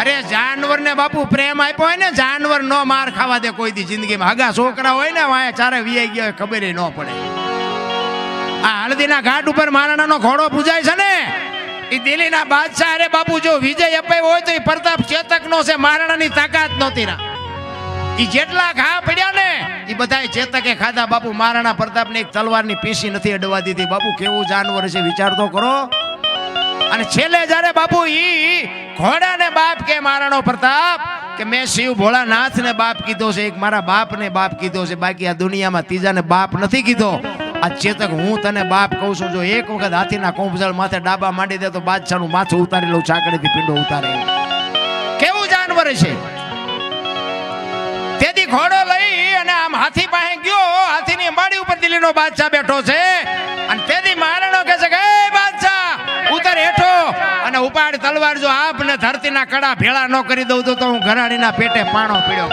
અરે જાનવર ને બાપુ પ્રેમ આપ્યો હોય ને, જાનવર નો માર ખાવા દે કોઈ દી જિંદગીમાં. હગા છોકરા હોય ને વાય ચારે વીઆઈ ગયા હોય, ખબર ન પડે. આ હળદીના ઘાટ ઉપર મહારાણાનો ઘોડો પૂજાય છે ને? એ દિલ્હીના બાદશાહ, અરે બાપુ, જો વિજય અપાયો હોય તો એ પ્રતાપ ચેતક નો છે મહારાણાની તાકાત નહોતી ના એ જેટલા ઘા પડ્યા ને એ બધાય ચેતકે ખાધા. બાપુ મહારાણા પ્રતાપને એક તલવારની પીસી નથી અડવા દીધી. બાપુ, કેવું જાનવર છે વિચાર તો કરો. અને છેલ્લે જ્યારે બાપુ ઈ ઘોડાને બાપ કે મારાનો પ્રતાપ કે મેં શિવ ભોળાનાથ ને બાપ કીધો છે, એક મારા બાપ ને બાપ કીધો છે, બાકી આ દુનિયામાં ત્રીજાને બાપ નથી કીધો. આ ચેતક હું તને બાપ કહું છું, જો એક વખત હાથીના કોંભજળ માથે ડાબા માંડી દે તો બાદશાહનું માથું ઉતારી લઉં, ચાકડીથી પીંડો ઉતારે. કેવું જાનવર છે? તેથી ઘોડો લઈ અને આમ હાથી પાસે ગયો, હાથીની અંબાડી ઉપર દિલ્હીનો બાદશાહ બેઠો છે. ઉપાડ તલવાર જો આપ ધરતીના કડા ભેળા ન કરી દઉં તો હું ઘરાણીના પેટે પાણો પીડ્યો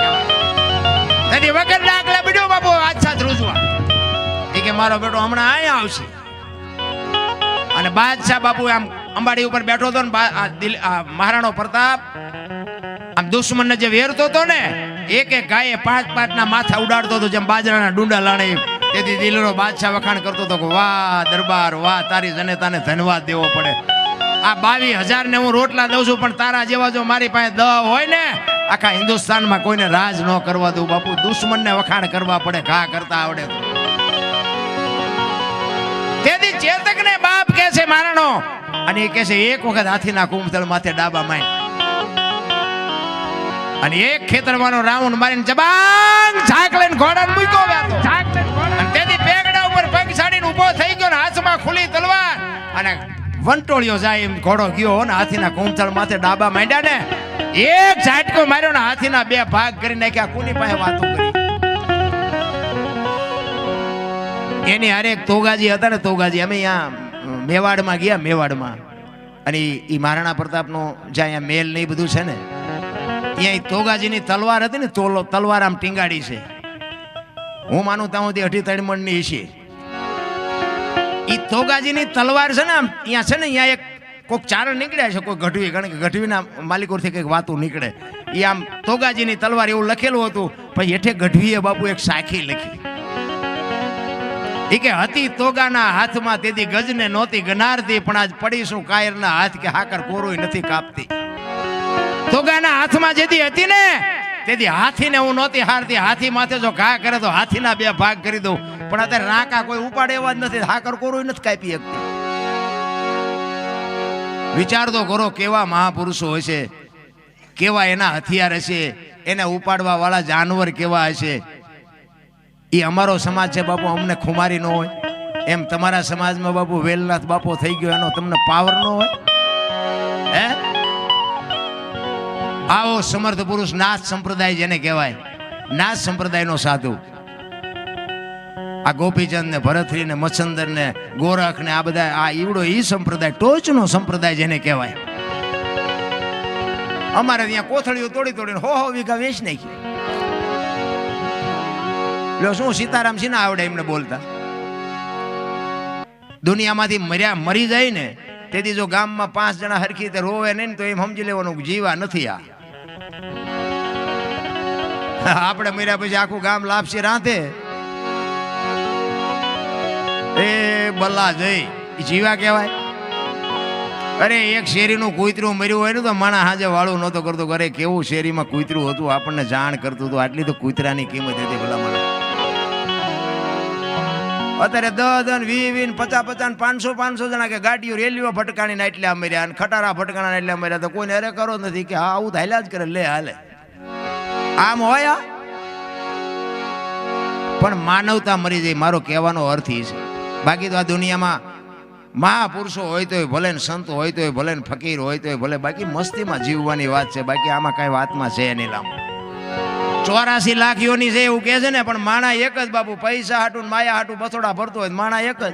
તેથી વગર ડાકલા બીડ્યો બાપુ ધ્રુજવા એ કે મારો બેટો હમણાં અહીંયા આવશે. અને બાદશાહ બાપુ આમ અંબાડી ઉપર બેઠો હતો ને મહારાણો પ્રતાપ, આમ દુશ્મનને જે વેરતો હતો ને, એક એક ગાયે પાંચ પાંચ ના માથા ઉડાડતો હતો જેમ બાજરાના ડુંડા લાણે. તેથી દિલનો બાદશાહ વખાણ કરતો હતો કે, વાહ દરબાર, વાહ, તારી જનેતાને ધન્યવાદ દેવો પડે. આ બાવીસ હજાર ને હું રોટલા દઉં છું પણ તારા જેવા જો મારી પાસે દ હોય ને આખા હિન્દુસ્તાનમાં કોઈને રાજ ન કરવા દઉં. બાપુ દુશ્મનને વખાણ કરવા પડે ઘા કરતા આવડે તેથી ચેતકને બાપ કે છે મારાનો અને એ કહે છે એક વખત હાથીના કુંભતળ માથે ડાબા માય અને એક ખેતરમાં રાઉન્ડ મારીને જબાંગ ઝાક લઈને ઘોડાને મૂક્યો વ્યાતો ઘોડા તેથી પેગડા ઉપર પગ સાડીને ઊભો થઈ ગયો ને હાથમાં ખુલી તલવાર. અને વંટોળિયો જાય એમ ઘોડો ગયો ને હાથીના કુંથળ માથે ડાબા માંડ્યા ને, એક ઝાટકો માર્યો ને હાથીના બે ભાગ કરી નાખ્યા, કોની પાસે વાતો કરી? એની હારે તોગાજી હતા ને તોગાજી અમે અહીંયા મેવાડમાં ગયા, મેવાડમાં. અને એ મહારાણા પ્રતાપનો જ્યાં અહીંયા મેલ ને એ બધું છે ને અહીંયા તોગાજીની તલવાર હતી ને, તોલો, તલવાર આમ ટીંગાડી છે. હું માનું ત્યાં સુધી અઢી ત્રણ મણની છે ઈ તોગાજીની તલવાર છે ને આમ અહીંયા છે ને અહીંયા એક કોઈક ચારણ નીકળ્યા છે, કોઈ ગઢવી કારણ કે ગઢવીના માલિકોથી કંઈક વાતું નીકળે. એ આમ તોગાજીની તલવાર એવું લખેલું હતું, પછી હેઠે ગઢવીએ બાપુ એક સાખી લખી. ઈ કે, હતી તોગાના હાથમાં તેથી ગજને નહોતી ગનારતી, પણ આજ પડીશું કાયરના હાથ કે હાકર કોરોય નથી કાપતી. તોગાના હાથમાં જેથી હતી ને તેથી હાથીને હું નહોતી હારતી. હાથી માથે જો ઘા કરે તો હાથીના બે ભાગ કરી દઉં. પણ અત્યારે રાંકા કોઈ ઉપાડે એવા જ નથી. હાકર કોરું નથી કાપી શકતી. વિચાર તો કરો કેવા મહાપુરુષો હશે કેવા એના હથિયાર હશે. એને ઉપાડવા વાળા જાનવર કેવા હશે. એ અમારો સમાજ છે બાપુ, અમને ખુમારી ન હોય. એમ તમારા સમાજમાં બાપુ વેલનાથ બાપો થઈ ગયો, એનો તમને પાવર ન હોય. આવો સમર્થ પુરુષ, નાથ સંપ્રદાય જેને કહેવાય, નાથ સંપ્રદાયનો સાધુ. આ ગોપીચંદ ને ભરતરી ને મચ્છંદર ને ગોરખ ને આ બધા, આ ઈવડો ઈ સંપ્રદાય, ટોચનો સંપ્રદાય જેને કહેવાય. અમારે ત્યાં કોથળીઓ તોડી તોડીને હો હો વીઘા વેચ નાખી. લો શું સીતારામ ને આવડે એમને બોલતા? દુનિયામાંથી મર્યા, મરી જાય ને, તેથી જો ગામમાં પાંચ જણા હરખી રીતે રોવે નહીં તો એમ સમજી લેવાનું જીવા નથી આ. આપણે મર્યા પછી આખું ગામ લાપસી રાંધે. એ બલ્લા જઈ જીવા કહેવાય. અરે, એક શેરીનું કૂતરું મર્યું હોય ને તો માણા હાજે વાળું નહોતો કરતો. અરે, કેવું શેરીમાં કૂતરું હતું? આપણને જાણ કરતું હતું. આટલી તો કૂતરાની કિંમત હતી ભલા મને અત્યારે દસ દસ વી વીન પચાસ પચાસ પાંચસો પાંચસો જણા કે ગાડીઓ, રેલીઓ ભટકાણીને એટલા મર્યા અને ખટારા ભટકાણા એટલા મર્યા. તો કોઈને અરે કરો નથી કે, હા, આવું હાલ્યા જ કરે. લે, હાલે. આમ હોય પણ માનવતા મરી જાય, મારો કહેવાનો અર્થ એ છે. બાકી તો આ દુનિયામાં મહાપુરુષો હોય તોય ભલે ને સંતો હોય તોય ભલે ને ફકીર હોય તોય ભલે, બાકી મસ્તીમાં જીવવાની વાત છે, બાકી આમાં કાંઈ વાતમાં છે નહીં લાંબુ. ચોરાસી લાખ યોની છે એવું કહે છે ને, પણ માણા એક જ બાપુ, પૈસા હાટું માયા હાટું બથોડા ભરતો હોય માણા એક જ.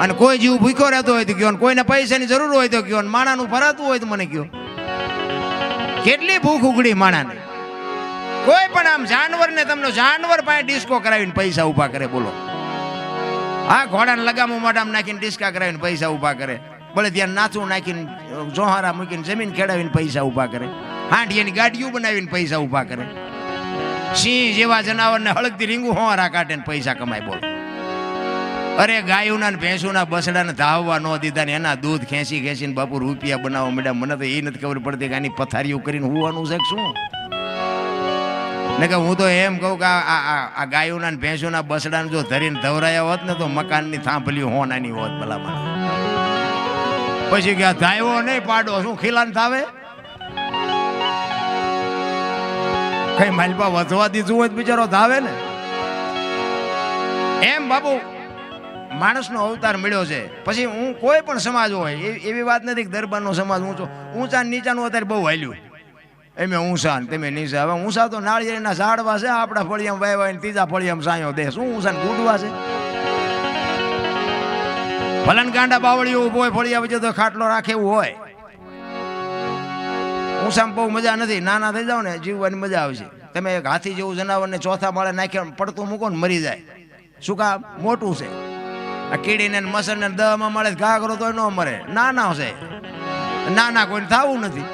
અને કોઈ જીવ ભૂખ્યો રહેતો હોય તો કયો કોઈને પૈસાની જરૂર હોય તો કયો માણાનું ભરાતું હોય તો મને કયો. કેટલી ભૂખ ઉગડી માણાને? કોઈ પણ આમ જાનવરને તમને જાનવર પાસે ડિસ્કો કરાવીને પૈસા ઊભા કરે, બોલો. આ ઘોડાને લગામો મોઢામાં નાખીને ડિસ્કા કરાવીને પૈસા ઊભા કરે. ભલે ત્યાં નાચું નાખીને જોહારા મૂકીને, જમીન ખેડાવીને પૈસા ઊભા કરે. હાંડિયાની ગાડીઓ બનાવીને પૈસા ઊભા કરે. સિંહ જેવા જનાવરને હળગતી રીંગું હોવારા કાઢે પૈસા કમાય, બોલો. અરે ગાયોના ભેંસોના બસડાને ધાવવા ન દીધા ને એના દૂધ ખેંચી ખેંચીને બાપુ રૂપિયા બનાવવા મેડમ. મને તો એ નથી ખબર પડતી કે આની પથારીઓ કરીને હોવાનું છે શું? ને કે હું તો એમ કહું કે આ ગાયોના ભેંસોના બસડાને જો ધરીને ધવરાયા હોત ને તો મકાનની થાંભલી હોનાની હોત ભલામણ. પછી કે ધાયો નહીં પાડો, શું ખીલાન થાવે? કઈ માલપા વધવા દીધું હોય બિચારો ધાવે ને? એમ બાપુ, માણસનો અવતાર મળ્યો છે. પછી હું કોઈ પણ સમાજ હોય એવી વાત નથી કે દરબારનો સમાજ ઊંચો ઊંચા નીચાનું અત્યારે બહુ હાલ્યું. એમે ઊંચા ને તમે નીચા હવે ઊંચા તો નાળિયેરના ઝાડવા છે, આપણા ફળિયામાં વાય ને ત્રીજા ફળિયામાં સાયો દે. શું ઊંચા ને ગુડવા છે? ભલન ગાંડા બાવળીઓ ઊભો હોય, ફળિયા વચ્ચે તો ખાટલો રાખે એવું હોય. ઊંચામાં બહુ મજા નથી. નાના થઈ જાવ ને, જીવવાની મજા આવશે. તમે એક હાથી જેવું જનાવરને ચોથા માળે નાખ્યા પડતું મૂકો ને મરી જાય. શું કા મોટું છે. આ કીડીને મસરને દહમાં મળે ઘા કરો તો ન મરે. નાના છે. નાના કોઈને થવું નથી.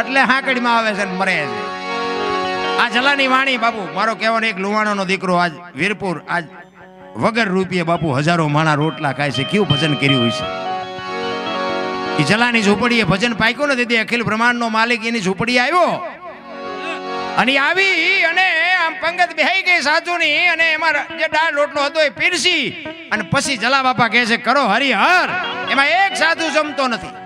એટલે હાંકડીમાં આવે છે ને મરે છે. આ જલાની વાણી બાપુ, મારો કહેવાનો એક લુવાણાનો દીકરો આજ વીરપુર, આજ વગર રૂપિયે બાપુ હજારો માણા રોટલા ખાય છે. કેવું ભજન કર્યું હોય છે? એ જલાની ઝૂંપડીએ ભજન પાક્યું નથી તે અખિલ બ્રહ્માંડનો માલિક એની ઝૂંપડી આવ્યો. અને આવી અને આમ પંગત બેહી ગઈ સાધુની અને એમાં જે દાળ રોટલો હતો એ પીરસી અને પછી જલા બાપા કહે છે, કરો હરિહર. એમાં એક સાધુ જમતો નથી.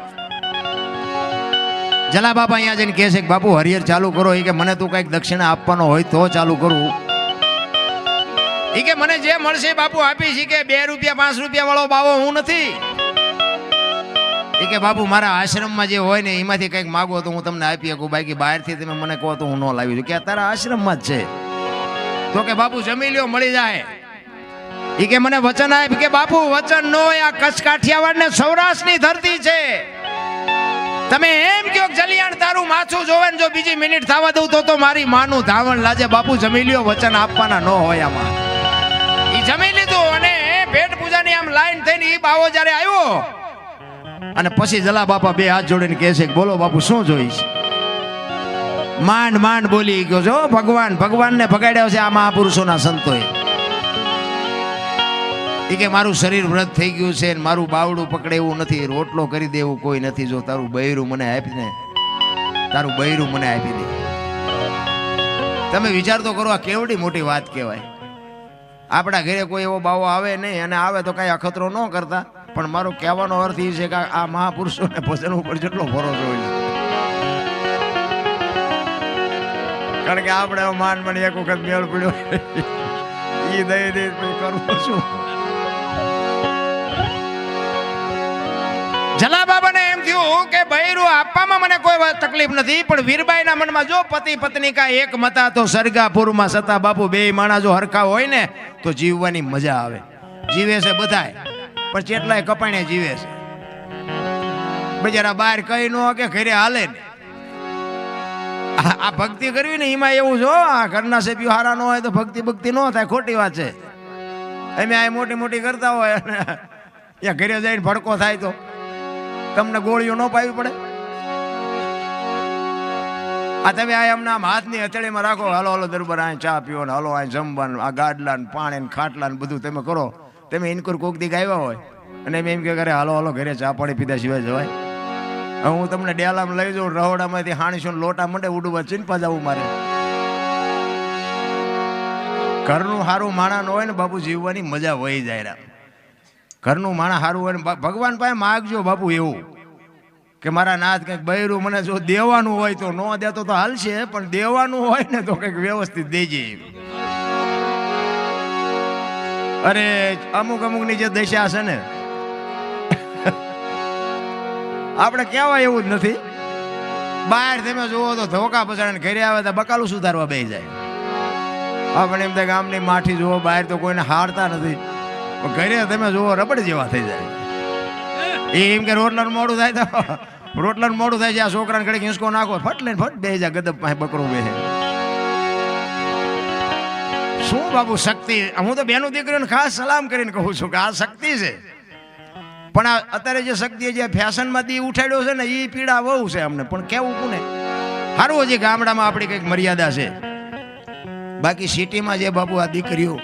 જલા બાપા અહીંયા જઈને કહે છે કે, બાપુ, હરિહર ચાલુ કરો. એ કે, મને તું કંઈક દક્ષિણા આપવાનો હોય તો ચાલુ કરું. એ કે, મને જે મળશે બાપુ આપીશ. કે, બે રૂપિયા, પાંચ રૂપિયા વાળો બાવો હું નથી. એ કે, બાપુ, મારા આશ્રમમાં જે હોય ને એમાંથી કંઈક માગો તો હું તમને આપી શકું. બાકી બહારથી તમે મને કહો તો હું ન લાવી દઉં કે તારા આશ્રમમાં જ છે. તો કે, બાપુ, જમી લ્યો, મળી જાય. એ કે, મને વચન આપ. કે, બાપુ, વચન નો આ કચ્છ કાઠિયાવાડ ને સૌરાષ્ટ્રની ધરતી છે. તમે એમ કહો જલિયાણ તારું માથું જોવે જો બીજી મિનિટ થવા દઉં તો તો મારી માનું ધાવણ લાજે. બાપુ, જમી લ્યો, વચન આપવાના ન હોય આમાં. એ જમી લીધું અને ભેટ પૂજાની આમ લાઈન થઈને એ બાવો જ્યારે આવ્યો, અને પછી જલા બાપા બે હાથ જોડીને કહે છે બોલો બાપુ, શું જોઈશ? માંડ માંડ બોલી ગયો છો. ભગવાન, ભગવાનને ભગાડ્યો છે આ મહાપુરુષોના સંતોએ. એ કે મારું શરીર વ્રત થઈ ગયું છે ને મારું બાવડું પકડે એવું નથી, રોટલો કરી દેવું કોઈ નથી જો તારું બૈરું મને આપીને તારું બૈરું મને આપી દે. તમે વિચાર તો કરો આ કેવડી મોટી વાત કહેવાય. આપણા ઘરે કોઈ એવો બાવો આવે નહીં અને આવે તો કાંઈ અખતરો ન કરતા. પણ મારો કહેવાનો અર્થ એ છે કે આ મહાપુરુષોને ભજન ઉપર જેટલો ભરોસો હોય કારણ કે આપણે માન મને એક વખત મેળ પડ્યો. એ દઈ દઈ કરવું શું જલા બાબાને એમ થયું કે બૈરું આપવામાં મને કોઈ તકલીફ નથી, પણ વીરબાઈના મનમાં જો પતિ પત્ની કા એક મતા, તો સરગાપુરમાં સતા બાપુ બે માણા જો હરખા હોય ને, તો જીવવાની મજા આવે. જીવે છે બધાય, પણ ચેટલાય કપાણે જીવે છે. બજારા બહાર કઈ ન કે ઘરે હાલે ને. આ ભક્તિ કરવી ને, એમાં એવું જો આ ઘરના સભ્યો હારા ન હોય તો ભક્તિ ભક્તિ ન થાય, ખોટી વાત છે. અમે આ મોટી મોટી કરતા હોય ત્યાં ઘરે જઈને ભડકો થાય તો. તમને ગોળીઓ ન પાવી પડે? આ તમે આ એમના હાથની હથેળીમાં રાખો, હાલો હાલો, દરબાર આ ચા પીવો ને હાલો આ જમવાનું, આ ગાડલા ને પાણી ને ખાટલા ને બધું તમે કરો. તમે ઇનકુર કોક દી આવ્યા હોય, અને એમ કે ઘરે હાલો હાલો, ઘરે ચા પાણી પીધા સિવાય જવાય. હું તમને ડેલામાં લઈ જાઉં, રહોડામાંથી હાણીશું લોટા મંડે ઉડવા ચીનપા જવું મારે. ઘરનું સારું માણા ન હોય ને બાપુ જીવવાની મજા વહી જાય ઘરનું માણા સારું હોય ભગવાન પાસે માગજો બાપુ એવું. કે મારા નાથ કંઈક બૈરું મને જો દેવાનું હોય તો ન દેતો તો હાલશે, પણ દેવાનું હોય ને તો કંઈક વ્યવસ્થિત દેજે અરે, અમુક અમુકની જે દશા છે ને, આપણે કહેવાય એવું જ નથી. બહાર તમે જુઓ તો ધોકા પછાડે ઘરે આવે તો બકાલું સુધારવા બે જાય. આપણે એમ તો ગામની માઠી જુઓ, બહાર તો કોઈને હારતા નથી. ઘરે તમે જુઓ, રબડ જેવા થઈ જાય. એ એમ કે રોટલાનું મોડું થાય તો રોટલાનું મોડું થાય છે, આ છોકરાને ઘડી હિંસકો નાખો, ફટ લઈને ફટ બે જાય ગદબ પાસે બકરો બે શું બાબુ શક્તિ? હું તો બેનું દીકરીઓને ખાસ સલામ કરીને કહું છું કે આ શક્તિ છે. પણ આ અત્યારે જે શક્તિએ જે ફેશનમાં દી ઉઠાડ્યો છે ને એ પીડા બહુ છે અમને. પણ કેવું કોને? સારું હજી ગામડામાં આપણી કંઈક મર્યાદા છે. બાકી સિટીમાં જે બાબુ આ દીકરીઓ